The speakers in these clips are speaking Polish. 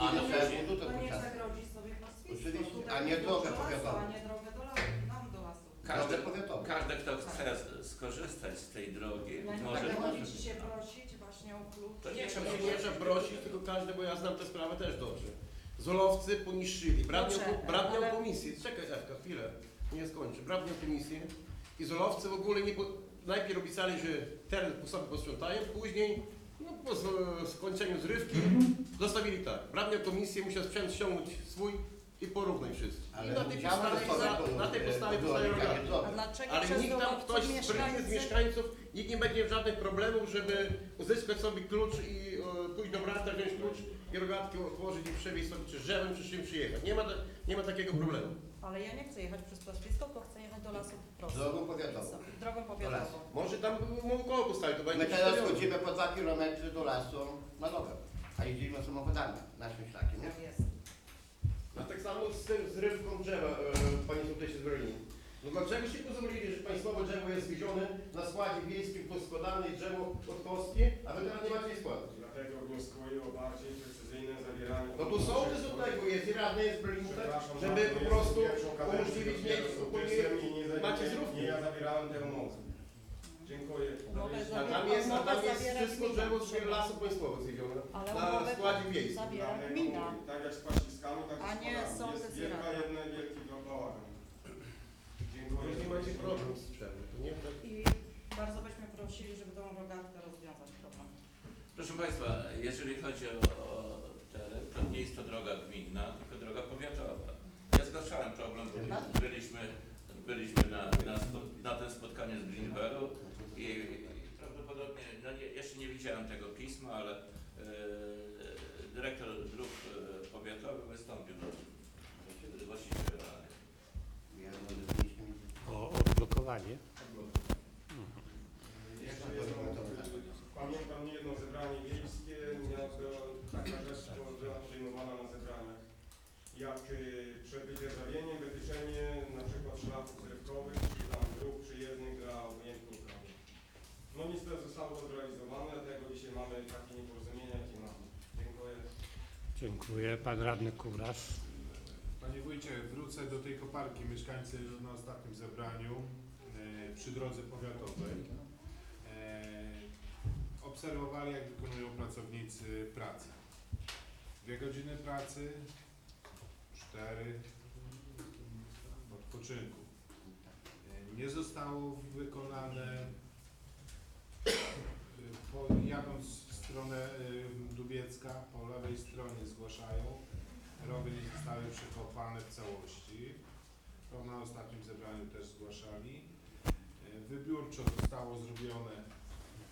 A tu to niech sobie pastwisko. Oczywiście, Tutaj a nie drogę lasu, powiatową. A nie drogę do lasu, nam do lasu. Każdy, Drogę powiatową. każdy, kto chce z- skorzystać z tej drogi, Ja nie może... będę się prosić właśnie o klucz. To nie trzeba Nie, nie trzeba prosić, tylko każdy, bo ja znam tę sprawę też dobrze. Zolowcy poniszczyli, bratnią, Dobrze, bratnią ale- komisję, czekaj Ewka, chwilę, nie skończę, bratnią komisję i Zolowcy w ogóle nie, po, najpierw opisali, że teren po sobie posprzątają, później, no po z- skończeniu zrywki, zostawili tak, bratnią komisję musiał sprzęt ściągnąć swój i porównać wszystko. I Ale na tej podstawie, na, na tej podstawie e. A dlaczego Ale przez nikt tam, ktoś z mieszkańcy... mieszkańców, nikt nie będzie miał żadnych problemów, żeby uzyskać sobie klucz i e, pójść do brata, wziąć klucz i rogatki otworzyć i przewieźć sobie czy drzewem, czy czym przyjechać. Nie ma, ta- nie ma takiego problemu. Ale ja nie chcę jechać przez pastwisko, tylko chcę jechać do lasu prosto. Drogą powiatową. Drogą powiatową. Może tam mogą koło postawić, to będzie My teraz przedstawione. chodzimy po dwa kilometry do lasu na drogę, a jeździmy samochodami naszym szlakiem, nie? Tak jest. A tak samo z tym zrywką drzewa, e, Panie Sołtysie z Berlin. No dlaczego się pozwolili, że państwowe drzewo jest wiezione na składzie wiejskim poskładane i drzewo od kostki, a wy teraz nie macie jej składać? Dlatego wnioskuję o bardziej precyzyjne zawieranie. No tu sołtys od tego jest i radny jest z tak, Przepraszam żeby po prostu umożliwić nie, macie zrówki. nie ja zawierałem tę umowę. Dziękuję. A tam jest, a tam jest wszystko drzewo z lasów państwowych zwiedzione. Ale Na składzie wiejskim. zawiera gmina. Tak jak z paściskami, tak A z nie sołtys Jest i wielka jedna, wielki bałagan. Dziękuję. Nie macie problem z drzewem, to nie tak. I bardzo byśmy prosili, żeby tą rogatkę rozwiązać problem. Proszę Państwa, jeżeli chodzi o, o teren, to nie jest to droga gminna, tylko droga powiatowa. Ja zgłaszałem problem, bo byliśmy, byliśmy na, na, na tym spotkaniu z Greenwellu i, i prawdopodobnie, no nie, jeszcze nie widziałem tego pisma, ale e, dyrektor dróg e, powiatowych wystąpił do, właściciela. O odblokowanie. Zostało to zrealizowane, dlatego dzisiaj mamy takie nieporozumienia, jakie mamy. Dziękuję. Dziękuję. Pan radny Kuras. Panie wójcie, wrócę do tej koparki. Mieszkańcy na ostatnim zebraniu e, przy drodze powiatowej e, obserwowali, jak wykonują pracownicy pracę. Dwie godziny pracy, cztery odpoczynku. E, nie zostało wykonane, po, jadąc w stronę e, Dubiecka, po lewej stronie zgłaszają, rowy nie zostały przekopane w całości. To na ostatnim zebraniu też zgłaszali. E, Wybiórczo zostało zrobione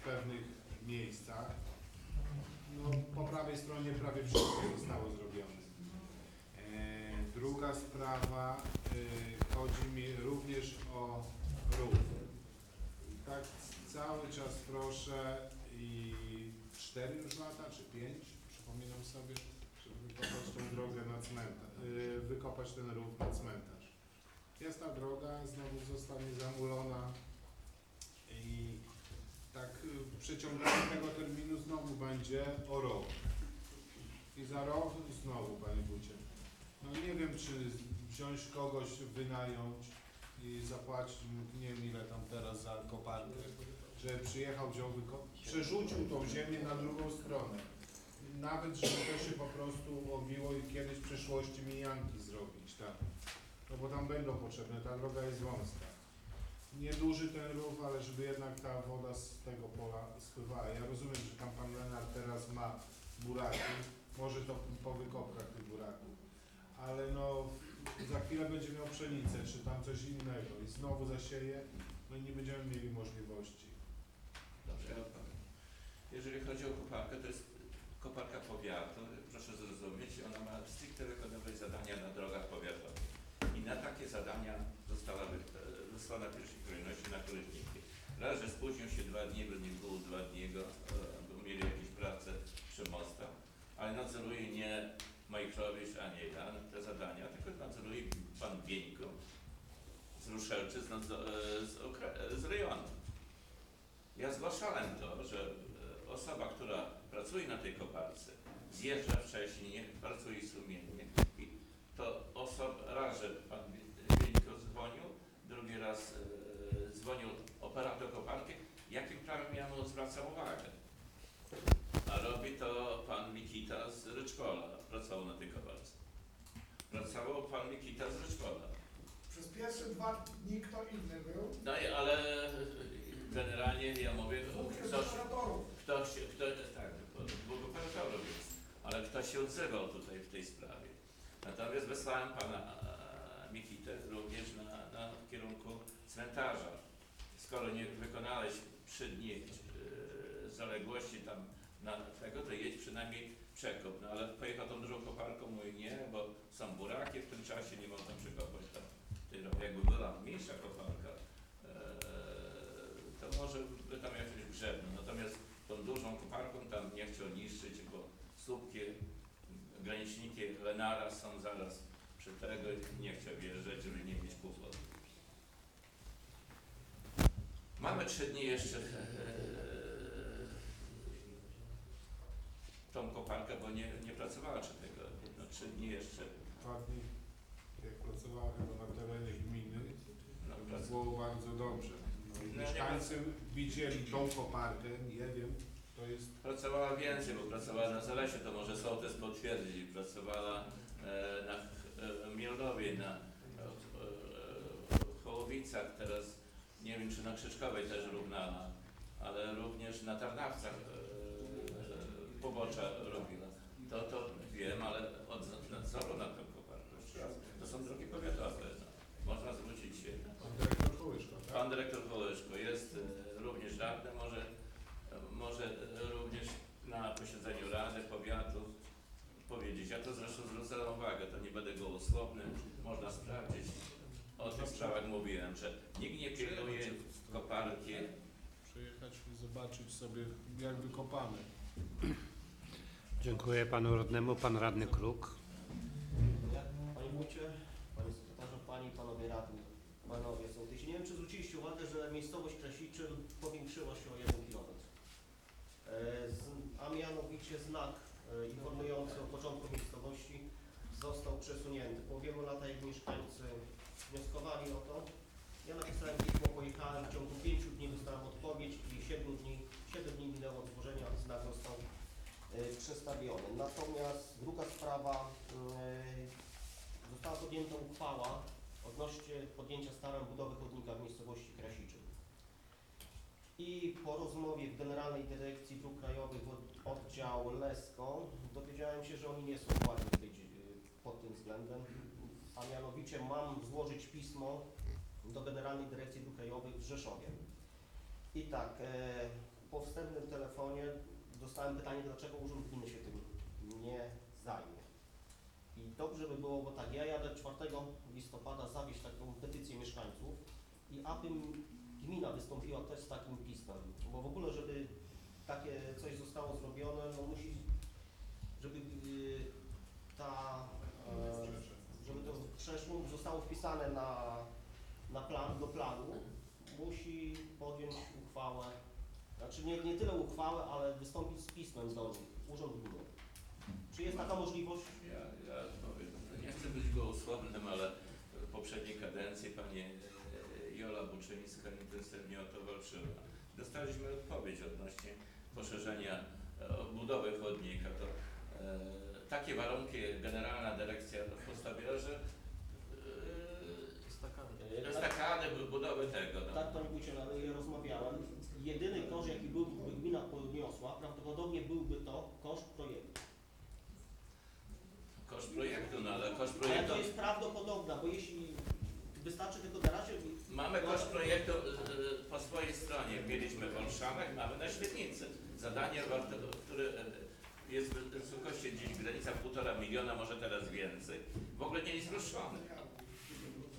w pewnych miejscach. No, po prawej stronie prawie wszystko zostało zrobione. E, Druga sprawa, chodzi mi również o ruch. Tak cały czas proszę i cztery już lata, czy pięć, przypominam sobie, żeby wykopać tą drogę na cmentarz, yy, wykopać ten rów na cmentarz. Jest ta droga, znowu zostanie zamulona i tak yy, przeciąganie tego terminu znowu będzie o rok. I za rok znowu, Panie Wójcie. No nie wiem, czy wziąć kogoś, wynająć i zapłacić, nie wiem ile tam teraz za koparkę, że przyjechał, wziął, przerzucił tą ziemię na drugą stronę. Nawet, żeby to się po prostu obiło i kiedyś w przyszłości mijanki zrobić, tak. No bo tam będą potrzebne, ta droga jest wąska. Nieduży ten rów, ale żeby jednak ta woda z tego pola spływała. Ja rozumiem, że tam pan Lenart teraz ma buraki, może to po wykopkach tych buraków, ale no za chwilę będzie miał pszenicę, czy tam coś innego i znowu zasieje, no i nie będziemy mieli możliwości. Jeżeli chodzi o koparkę, to jest koparka powiatu, proszę zrozumieć, ona ma stricte wykonywać zadania na drogach powiatowych. I na takie zadania została wy- wysłana w pierwszej kolejności na koleżniki. Raz, że spóźnił się dwa dni, bo nie było dwa dni jego, e, bo mieli jakieś prace przy mostach, ale nadzoruje nie Majchrowicz, a nie ja te zadania, tylko nadzoruje pan Bieńko z Ruszelczy, z, e, z, z rejonu. Ja zgłaszałem to, że e, osoba, która pracuje na tej koparce, zjeżdża wcześniej, pracuje sumiennie. I to osoba, raz, że pan Wieńko dzwonił, drugi raz e, dzwonił operator koparki, jakim prawem ja mu zwracam uwagę. A robi to pan Mikita z Ryczkola, pracował na tej koparce. Pracował pan Mikita z Ryczkola. Przez pierwsze dwa dni kto inny był? No ale generalnie ja mówię, ktoś, ktoś, kto, tak, dwóch operatorów jest, ale ktoś się odzywał tutaj w tej sprawie. Natomiast wysłałem pana Mikitę również na, na kierunku cmentarza. Skoro nie wykonałeś trzy dni e, zaległości tam na tego, to jedź przynajmniej przekop. No ale pojechał tą dużą koparką, mój nie, bo są buraki w tym czasie, nie można przekopać tam. drogi. Jakby była mniejsza koparka, e, to może by tam jakoś grzebno. Natomiast tą dużą koparką tam nie chciał niszczyć, bo słupki, graniczniki Lenara są zaraz przy tego i nie chciał wjeżdżać, żeby nie mieć kłopotów. Mamy trzy dni jeszcze e, tą koparkę, bo nie, nie pracowała trzeciego. No, trzy dni jeszcze Dwa dni, jak pracowałem chyba na terenie gminy, no, pracowała. było bardzo dobrze. No, mieszkańcy widzieli tą koparkę, nie wiem, jest Pracowała więcej, bo pracowała na Zalesie, to może sołtys potwierdzi. Pracowała e, na e, na e, e, Hołowicach, teraz nie wiem czy na Krzyżkowej też równała, ale również na Tarnawcach e, pobocza robiła. To, to wiem, ale od nadzoru na tę koparkę. To są drogi powiatowe. No. Można zwrócić się. pan dyrektor Kołyszka, tak? Pan dyrektor Kołyszko jest e, również radny, może, e, może e, również na posiedzeniu Rady Powiatu powiedzieć. Ja to zresztą zwrócę uwagę, to nie będę gołosłowny, można sprawdzić. O tych sprawach mówiłem, że nikt nie pilnuje koparki. Przyjechać i zobaczyć sobie, jak wykopane. Dziękuję panu radnemu. Pan radny Kruk. Panie Wójcie, Panie Sekretarzu, Pani i Panowie Radni, Panowie Sołtysi. Nie wiem, czy zwróciliście uwagę, że miejscowość Krasiczyn powiększyła się o 1 km. E, z- A mianowicie znak e, informujący o początku miejscowości został przesunięty. Po wielu latach mieszkańcy wnioskowali o to. Ja napisałem pismo, pojechałem, w ciągu 5 dni dostałem odpowiedź i 7 dni, 7 dni minęło od złożenia, znak został e, przestawiony. Natomiast druga sprawa, e, została podjęta uchwała odnośnie podjęcia starań budowy chodnika w miejscowości Krasiczyn. I po rozmowie w Generalnej Dyrekcji Dróg Krajowych oddział Lesko dowiedziałem się, że oni nie są tej dzie- pod tym względem, a mianowicie mam złożyć pismo do Generalnej Dyrekcji Dróg Krajowych w Rzeszowie. I tak, e, po wstępnym telefonie dostałem pytanie, dlaczego Urząd Gminy się tym nie zajmie. I dobrze by było, bo tak, ja jadę 4 listopada zawieźć taką petycję mieszkańców i aby gmina wystąpiła też z takim pismem, bo w ogóle, żeby takie coś zostało zrobione, no musi, żeby y, ta, e, żeby to przeszło, zostało wpisane na, na plan, do planu, musi podjąć uchwałę, znaczy nie, nie tyle uchwałę, ale wystąpić z pismem do nich, Urząd Gminy. Czy jest taka możliwość? Ja, ja powiem, nie chcę być gołosłownym, ale w poprzedniej kadencji pani e, Jola Buczyńska intensywnie o to walczyła. Dostaliśmy odpowiedź odnośnie poszerzenia e, budowy chodnika. To, e, takie warunki generalna dyrekcja postawiła, że e, estakady, bu- budowy tego. No. Tak, Panie Wójcie, ale ja rozmawiałem. Jedyny koszt, jaki byłby gmina podniosła, prawdopodobnie byłby to koszt projektu. Koszt projektu, no ale koszt Ale projektu. to jest prawdopodobna, bo jeśli wystarczy tylko na razie... Mamy koszt projektu po swojej stronie. Mieliśmy w Olszanach, mamy na Świetnicy. Zadanie, które e, jest w wysokości gdzieś w granicach półtora miliona, może teraz więcej. W ogóle nie jest ruszony.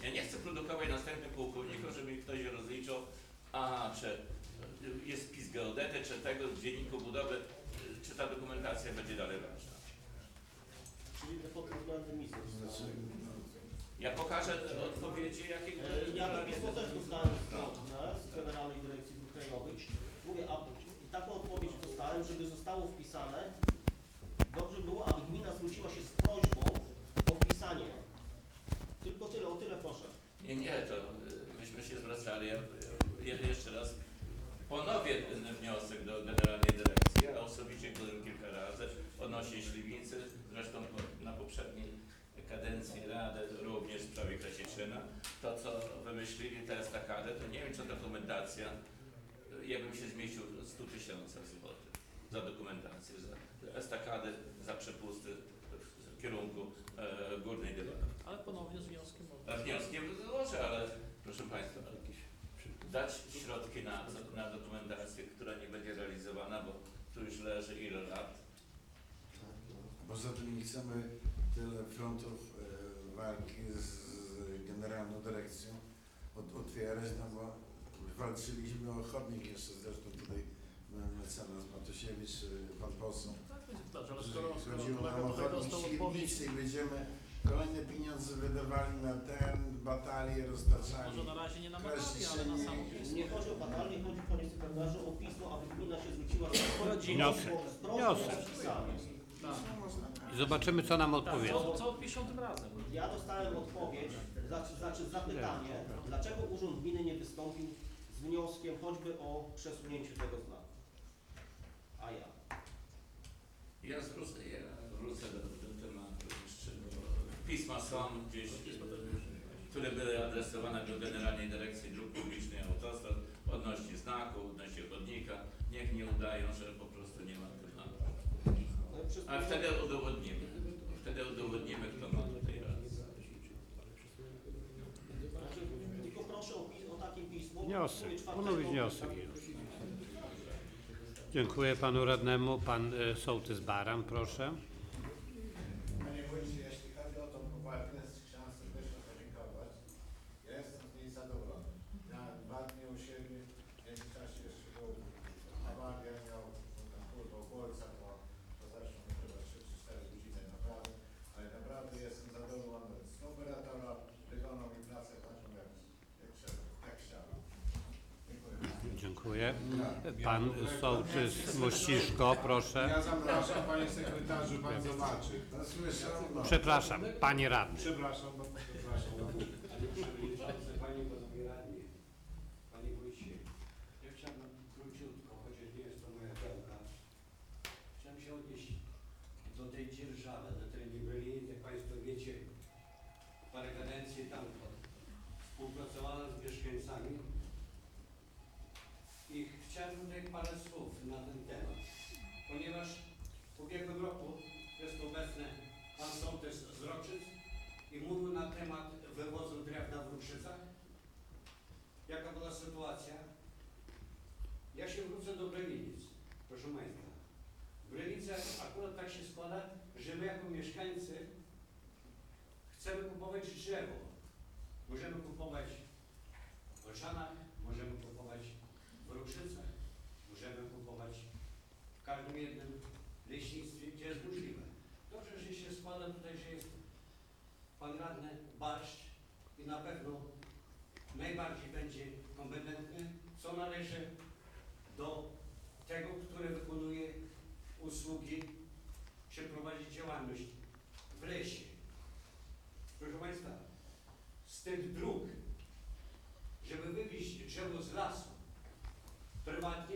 Ja nie chcę produkować następnych pułkowników, żeby mi ktoś rozliczył, a czy jest spis geodety, czy tego w dzienniku budowy, e, czy ta dokumentacja będzie dalej ważna. Czyli pod tym względem misji. Ja pokażę odpowiedzi, jakie... E, Ja to pismo też dostałem z Generalnej Dyrekcji Dróg Krajowych. Mówię, a tam, żeby zostało wpisane, dobrze było, aby gmina zwróciła się z prośbą o wpisanie. Tylko tyle, o tyle proszę. Nie, nie, to y, myśmy się zwracali. Ja, jeszcze raz ponowię ten wniosek do Generalnej Dyrekcji. Ja osobiście byłem kilka razy odnośnie Śliwicy, zresztą na poprzedniej kadencji Rady również w sprawie Krasieczyna. To, co wymyślili teraz tak Radę, to nie wiem, czy dokumentacja, ja bym się zmieścił 100 tysiąca złotych za dokumentację, za estakady, za przepusty w kierunku e, górnej dywany. Ale ponownie z wnioskiem A wnioskiem złożę, ale proszę Państwa, dać środki na, na dokumentację, która nie będzie realizowana, bo tu już leży ile lat. Poza tym nie chcemy tyle frontów e, walki z, z Generalną Dyrekcją od, otwierać, no bo walczyliśmy o chodnik jeszcze zresztą tutaj e, mecenas Matusiewicz, e, pan poseł. Tak będzie wystarczy, ale skoro, skoro Chodziło kolega nam o tutaj chodnik dostał odpowiedź, Świdnicy i będziemy kolejne pieniądze wydawali na ten, batalie roztaczali. może na razie nie na batalię, ale na samo pismo. Nie chodzi o batalnie, chodzi panie sekretarzu o pismo, aby gmina się zwróciła Poradzimy. Wniosek. Wniosek. I zobaczymy, co nam Tak, odpowie. co, co piątym razem. Ja dostałem odpowiedź, znaczy, znaczy zapytanie, dlaczego Urząd Gminy nie wystąpił z wnioskiem choćby o przesunięciu tego znaku. A ja. Ja zwrócę, ja wrócę do tego tematu jeszcze, bo pisma są gdzieś, które były adresowane do Generalnej Dyrekcji Dróg Publicznych Autostrad odnośnie znaku, odnośnie chodnika. Niech nie udają, że po prostu nie ma przez Ale wtedy udowodnimy. Wtedy udowodnimy, kto ma tutaj rację. Tylko proszę o, pi- o takie pismo. Wniosek, które czwartego- ponowić wniosek. Dziękuję panu radnemu. Pan e, sołtys Baran, proszę. Panie wójcie, jeśli chodzi o tą koparkę, chciałem serdecznie podziękować. Ja jestem z niej zadowolony. Miałem dwa dni u siebie, w międzyczasie jeszcze był awaria, miał tam kurwa bolca, to, to zresztą mi chyba 3 czy 4 godziny naprawdę, ale naprawdę jestem zadowolony z operatora, wykonał mi pracę taką jak, jak, trzeba, jak chciałem. Dziękuję. Pan sołtys Mościszko, proszę. Ja zapraszam panie sekretarzu, pan zobaczy. Przepraszam, panie radny. Przepraszam, bardzo tak się składa, że my jako mieszkańcy chcemy kupować drzewo. Możemy kupować w Olszanach, możemy kupować w Rukrzycach, możemy kupować w każdym jednym leśnictwie, gdzie jest możliwe. Dobrze, że się składa tutaj, że jest pan radny Barszcz i na pewno najbardziej będzie kompetentny, co należy do tego, który wykonuje usługi czy prowadzi działalność w lesie. Proszę Państwa, z tych dróg, żeby wywieźć drzewo z lasu prywatnie,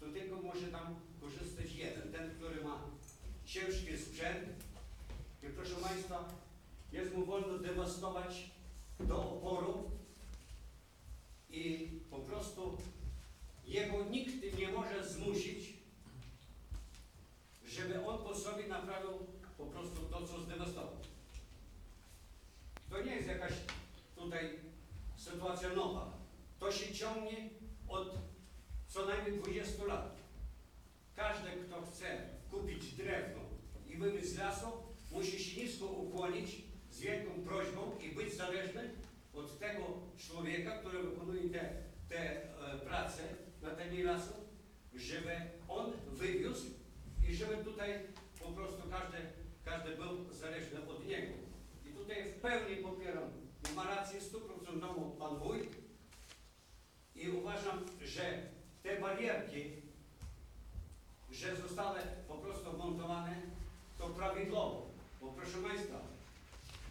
to tylko może tam korzystać jeden, ten, który ma ciężki sprzęt i proszę Państwa, jest mu wolno dewastować do oporu i po prostu jego nikt nie może zmusić, żeby on po sobie naprawił po prostu to, co zdewastował. To nie jest jakaś tutaj sytuacja nowa. To się ciągnie od co najmniej 20 lat. Każdy, kto chce kupić drewno i wywieźć z lasu, musi się nisko ukłonić prośbą i być zależny od tego człowieka, który wykonuje te, te e, prace na terenie lasu, żeby on wywiózł i żeby tutaj po prostu każdy, każdy był zależny od niego. I tutaj w pełni popieram, i ma rację stuprocentową pan wójt i uważam, że te barierki, że zostały po prostu montowane, to prawidłowo. Bo proszę Państwa,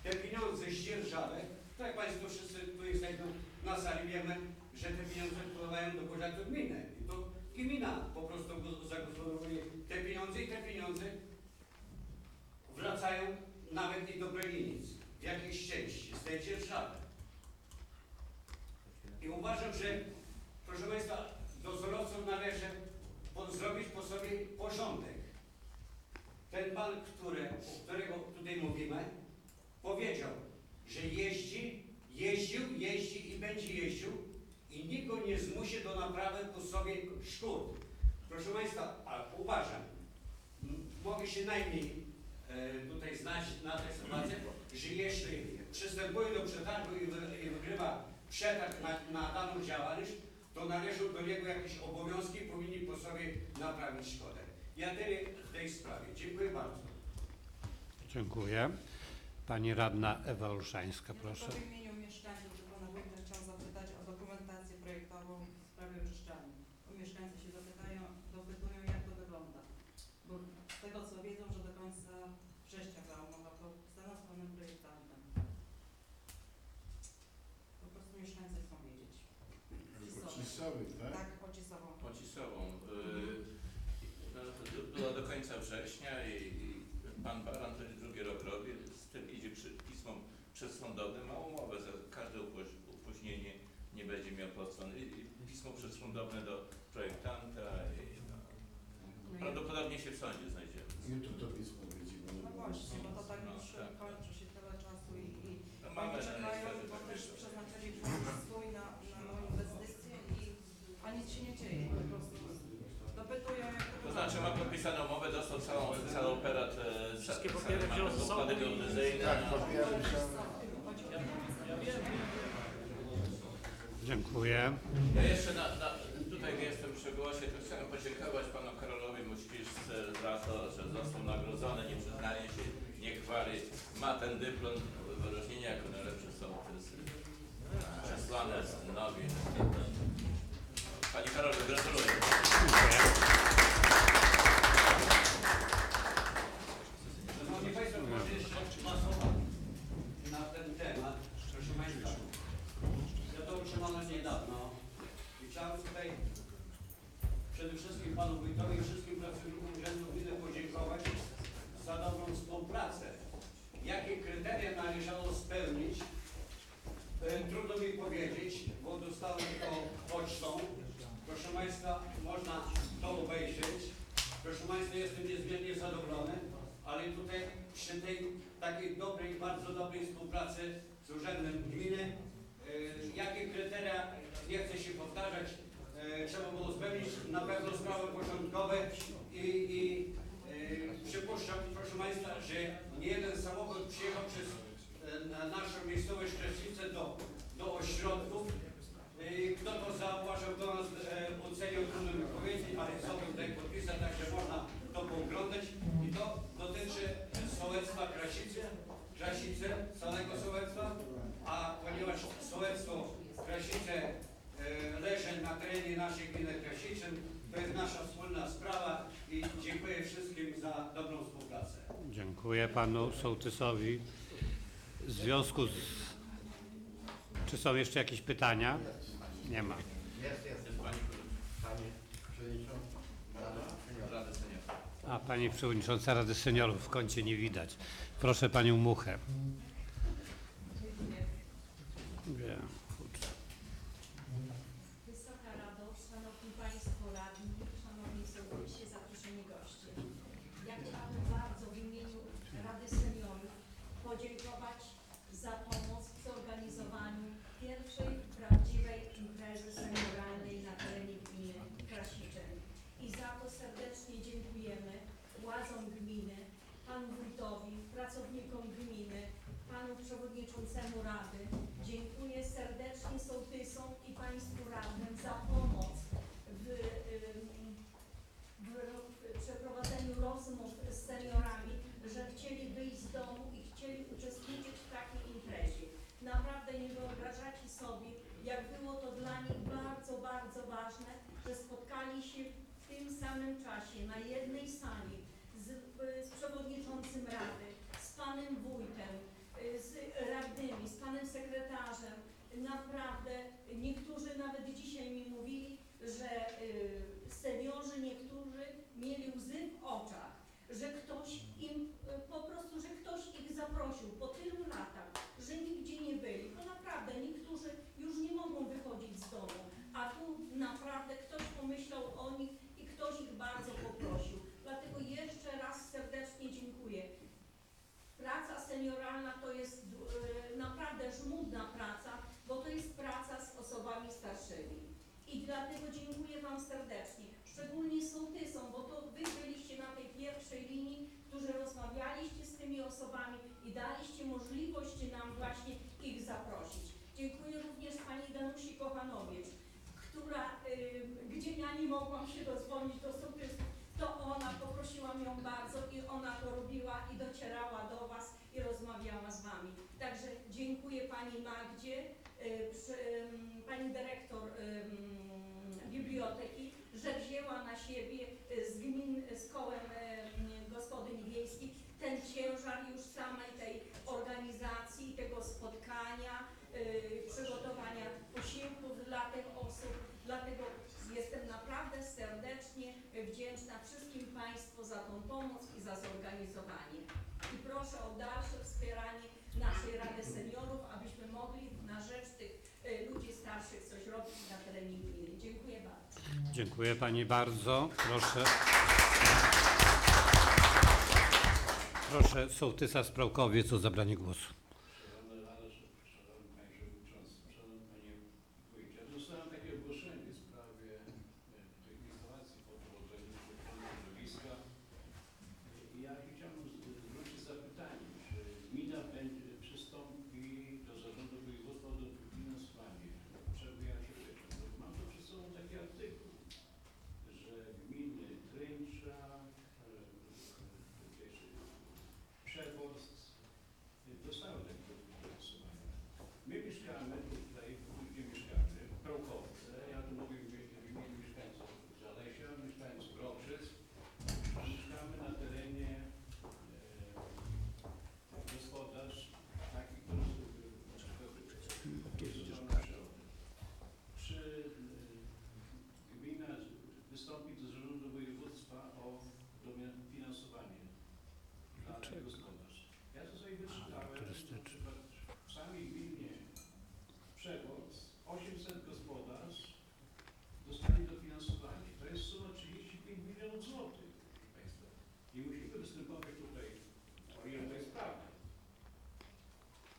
te pieniądze zdzierżawe, tak jak Państwo wszyscy tu jesteśmy na sali, wiemy, że te pieniądze wpływają do budżetu gminy. I to gmina po prostu zagospodarowuje te pieniądze i te pieniądze wracają nawet i do Brelinic w jakiejś części, z tej dzierżawy. I uważam, że proszę Państwa, dozorowcom należy zrobić po sobie porządek. Ten bank, który, o którego tutaj mówimy, powiedział, że jeździ, jeździł, jeździ i będzie jeździł i nikt go nie zmusi do naprawy po sobie szkód. Proszę Państwa, a uważam, mogę się najmniej e, tutaj znać na tej sytuacji, że jeśli przystępuje do przetargu i, wy, i wygrywa przetarg na, na daną działalność, to należą do niego jakieś obowiązki powinni po sobie naprawić szkodę. Ja tyle w tej sprawie. Dziękuję bardzo. Dziękuję. Pani radna Ewa Olszańska, proszę. W imieniu mieszkańców, że pana wójta chciałam zapytać o dokumentację projektową w sprawie oczyszczalni. Bo mieszkańcy się zapytają, dopytują jak to wygląda. Bo z tego co wiedzą, że do końca września ta umowa podpisana z panem projektantem. Po prostu mieszkańcy chcą wiedzieć. Cisowe. Oczyszczowy, tak? Tak, pocisową. Pocisową. Yy, no, to była do końca września i, i pan Baran to już drugi rok robi, z tym idzie przy, pismo przedsądowe, ma umowę, za każde upoś- opóźnienie nie będzie miał i pismo przedsądowe do projektanta i no, No prawdopodobnie się w sądzie znajdziemy. Jutro to pismo będzie. No właśnie, bo to tak No, już tak. kończy się tyle czasu i, i No, mamy oni czekają, bo tak też przeznaczyli swój na, na nową inwestycję i a nic się nie dzieje, po prostu dopytują jak to To znaczy ma podpisaną umowę, dostał całą, cały operat, e, Wszystkie papiery wziął ze sobą. Tak, papiery wziął. Chodzi o Ja, pieniądze. ja wiem, wiem, wiem. Dziękuję. Ja jeszcze na, na, tutaj jestem przy głosie, to chciałem podziękować panu Karolowi Muśkiszce za to, że został nagrodzony, nie przyznaje się, nie chwali. Ma ten dyplom wyróżnienia jako najlepszy sołtys przesłane synowi. Pani Karolu, gratuluję. Szanowni Państwo, może jeszcze dwa słowa na ten temat. Proszę Państwa, ja to utrzymałem niedawno i chciałem tutaj przede wszystkim Panu Wójtowi i wszystkim pracownikom Urzędu Gminy podziękować za dobrą współpracę. Jakie kryteria należało spełnić, e, trudno mi powiedzieć, bo dostałem to pocztą. Proszę Państwa, można to obejrzeć. Proszę Państwa, jestem niezmiernie zadowolony, ale tutaj przy tej takiej dobrej, bardzo dobrej współpracy z Urzędem Gminy, e, jakie kryteria, nie chcę się powtarzać, e, trzeba było spełnić, na pewno sprawy i, i e, przypuszczam, proszę Państwa, że nie jeden samochód przyjechał przez e, na naszą miejscowość Kresnicę do, do ośrodków. E, Kto to zauważył, do nas e, ocenił, trudno mi powiedzieć, ale są tutaj podpisy, także można to pooglądać. I to dotyczy sołectwa Krasicy, Krasicy, całego sołectwa, a ponieważ sołectwo Krasice e, leży na terenie naszej gminy Krasicyn, to jest nasza wspólna sprawa i dziękuję wszystkim za dobrą współpracę. Dziękuję panu sołtysowi. W związku z... Czy są jeszcze jakieś pytania? Nie ma. Jest, jest. Pani Panie Przewodniczący, Rada Seniorów. Rady Seniorów. A pani przewodnicząca Rady Seniorów w kącie nie widać. Proszę panią Muchę. Wiem, kurczę. Wysoka Rado, Szanowni Państwo Radni, Szanowni Sołtysi, zaproszeni goście. Ja chciałabym bardzo w imieniu Rady Seniorów podziękować za pomoc w zorganizowaniu pierwszej prawdziwej imprezy senioralnej na terenie gminy Krasiczyn. I za to serdecznie dziękujemy władzom gminy, panu wójtowi, pracownikom gminy, panu przewodniczącemu rady. Dziękuję serdecznie sołtysom i państwu radnym za pomoc w, ym, w, w przeprowadzeniu rozmów z seniorami, że chcieli wyjść z domu i chcieli uczestniczyć w takiej imprezie. Naprawdę nie wyobrażacie sobie, jak było to dla nich bardzo, ważne, że spotkali się w tym samym czasie na jednej sali z, z przewodniczącym rady, z panem wójtem, y, z radnymi, z panem sekretarzem. Naprawdę niektórzy nawet dzisiaj mi mówili, że y, seniorzy niektórzy mieli łzy w oczach, że ktoś im y, po prostu, że ktoś ich zaprosił po tylu latach, że nigdzie nie byli. Bo naprawdę niektórzy już nie mogą wychodzić z domu, a tu naprawdę ktoś pomyślał o nich i ktoś ich bardzo poprosił. Dlatego jeszcze raz serdecznie dziękuję. Praca senioralna to jest e, naprawdę żmudna praca, bo to jest praca z osobami starszymi. I dlatego dziękuję Wam serdecznie, szczególnie sołtysom, bo to Wy byliście na tej pierwszej linii, którzy rozmawialiście z tymi osobami i daliście możliwość nie mogłam się dodzwonić do sołtysów, to ona, poprosiłam ją bardzo i ona to robiła i docierała do Was i rozmawiała z Wami. Także dziękuję Pani Magdzie, y, Pani Dyrektor Biblioteki, że wzięła na siebie y, z gmin, z kołem ym, gospodyń wiejskich ten ciężar już samej tej organizacji, tego spotkania, y, przygotowania posiłków dla tych osób. Dlatego jestem naprawdę serdecznie wdzięczna wszystkim Państwu za tą pomoc i za zorganizowanie. I proszę o dalsze wspieranie naszej Rady Seniorów, abyśmy mogli na rzecz tych y, ludzi starszych coś robić na terenie gminy. Dziękuję bardzo. Dziękuję Pani bardzo. Proszę. Proszę sołtysa Sprałkowiec o zabranie głosu. Szanowny Radę, Szanowny Panie Przewodniczący, Szanowny Panie Wójcie. Ja dostałem takie ogłoszenie w sprawie e, tych instalacji fotowoltaicznych w środowiska i ja chciałbym z- zwrócić zapytanie, czy gmina będzie, przystąpi do zarządu województwa do finansowania. Czego ja się pytam? Bo mam tu przed sobą taki artykuł, że gminy Kryńcza, e, e, gdzieś, e, Przeworsk, dostały takie dofinansowanie. My mieszkamy tutaj, gdzie mieszkamy, w Prołkowce, ja tu mówię w imieniu w imieniu mieszkańców Zalesia, mieszkańców Grokrzyc. Mieszkamy na terenie e, gospodarstw takich, które są Czy e, gmina wystąpi do zarządu województwa o dofinansowanie dla tych gospodarstw? Ja to sobie wyczytałem, na przykład w samej gminie Przewoz 800 gospodarstw dostanie dofinansowanie. To jest suma 35 milionów złotych, proszę Państwa. I musimy występować tutaj, o ile to jest prawda,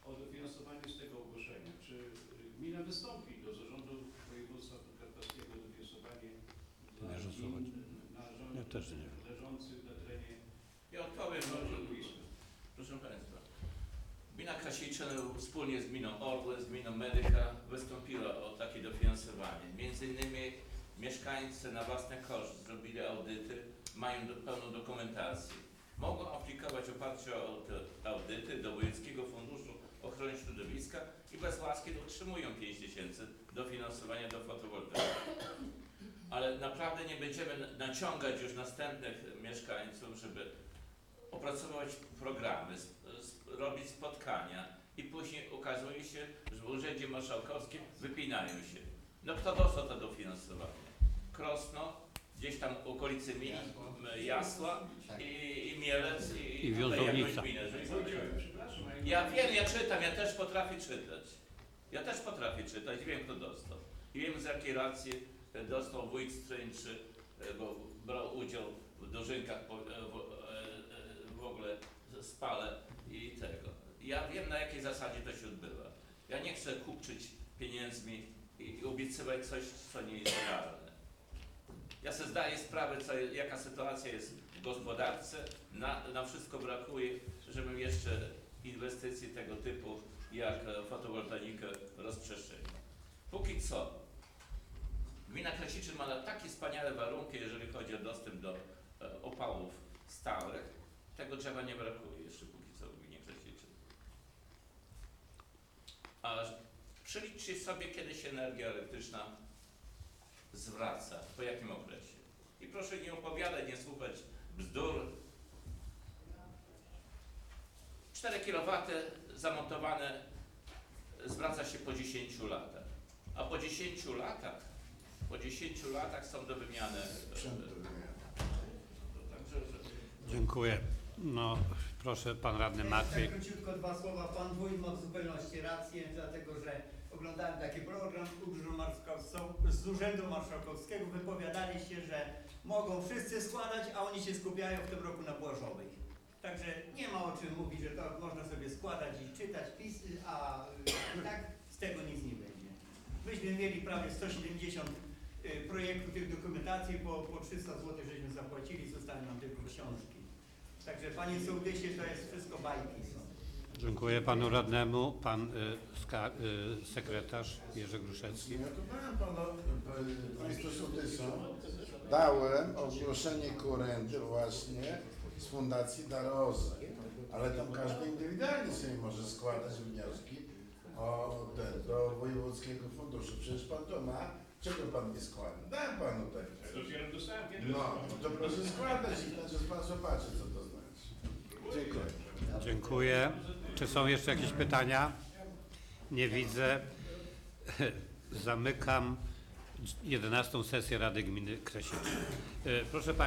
o dofinansowanie z tego ogłoszenia. Czy y, gmina wystąpi do zarządu województwa podkarpackiego o dofinansowanie dla Nie głosować. gmin na rząd Ja też nie. leżących na terenie Ja odpowiem. środowiska? Proszę Państwa, gmina Krasiczyn wspólnie z gminą Orły, z gminą Medyka wystąpiła o takie dofinansowanie. Między innymi mieszkańcy na własny koszt zrobili audyty, mają do, pełną dokumentację. Mogą aplikować w oparciu o te audyty do Wojewódzkiego Funduszu Ochrony Środowiska i bez łaski otrzymują 5 tysięcy dofinansowania do fotowoltaiki. Ale naprawdę nie będziemy naciągać już następnych mieszkańców, żeby opracowywać programy, robić spotkania i później okazuje się, że w Urzędzie Marszałkowskim wypinają się. No kto dostał to dofinansowanie? Krosno, gdzieś tam w okolicy Mini, m, Jasła i, i Mielec i, I Wiązownica. gminę, ja wiem, ja czytam, ja też potrafię czytać. Ja też potrafię czytać, wiem kto dostał. I wiem z jakiej racji dostał wójt Strzyńczy, e, bo brał udział w dożynkach e, w, e, e, ogóle spale i tego. Ja wiem na jakiej zasadzie to się odbywa. Ja nie chcę kupczyć pieniędzmi i, i obiecywać coś, co nie jest realne. Ja sobie zdaję sprawę, co, jaka sytuacja jest w gospodarce. Na, na wszystko brakuje, żebym jeszcze inwestycji tego typu jak e, fotowoltaikę rozprzestrzenił. Póki co, gmina Krasiczyn ma takie wspaniałe warunki, jeżeli chodzi o dostęp do e, opałów stałych. Tego drzewa nie brakuje jeszcze póki co w gminie Krasiczyn. A przeliczcie sobie, kiedy się energia elektryczna zwraca, po jakim okresie. I proszę nie opowiadać, nie słuchać bzdur. 4 kW zamontowane zwraca się po 10 latach. A po 10 latach, po 10 latach są do wymiany. Sprzęt do wymiany. Także, że Dziękuję. No, proszę pan radny Matwiej. Tak króciutko dwa słowa. Pan wójt ma w zupełności rację, dlatego że oglądałem taki program z Urzędu Marszałkowskiego- z Urzędu Marszałkowskiego. Wypowiadali się, że mogą wszyscy składać, a oni się skupiają w tym roku na Błażowej. Także nie ma o czym mówić, że to można sobie składać i czytać pisy, a y, tak z tego nic nie będzie. Myśmy mieli prawie 170 y, projektów tych dokumentacji, po, po 300 zł żeśmy zapłacili, zostały nam tylko książki. Także panie sołtysie, to jest wszystko bajki. Dziękuję panu radnemu. Pan y, ska, y, sekretarz Jerzy Gruszecki. Ja to dałem panu, państwu sołtysom, dałem ogłoszenie korenty właśnie z Fundacji Darozy, ale tam każdy indywidualnie sobie może składać wnioski o ten, do Wojewódzkiego Funduszu. Przecież pan to ma, czego pan nie składa? Dałem panu tak. Dopiero dostałem No, to proszę składać i znaczy pan zobaczy, co to znaczy. Dziękuję. Dziękuję. Czy są jeszcze jakieś pytania? Nie widzę. Zamykam 11 sesję Rady Gminy Kresiczy. Y, Proszę Państwa.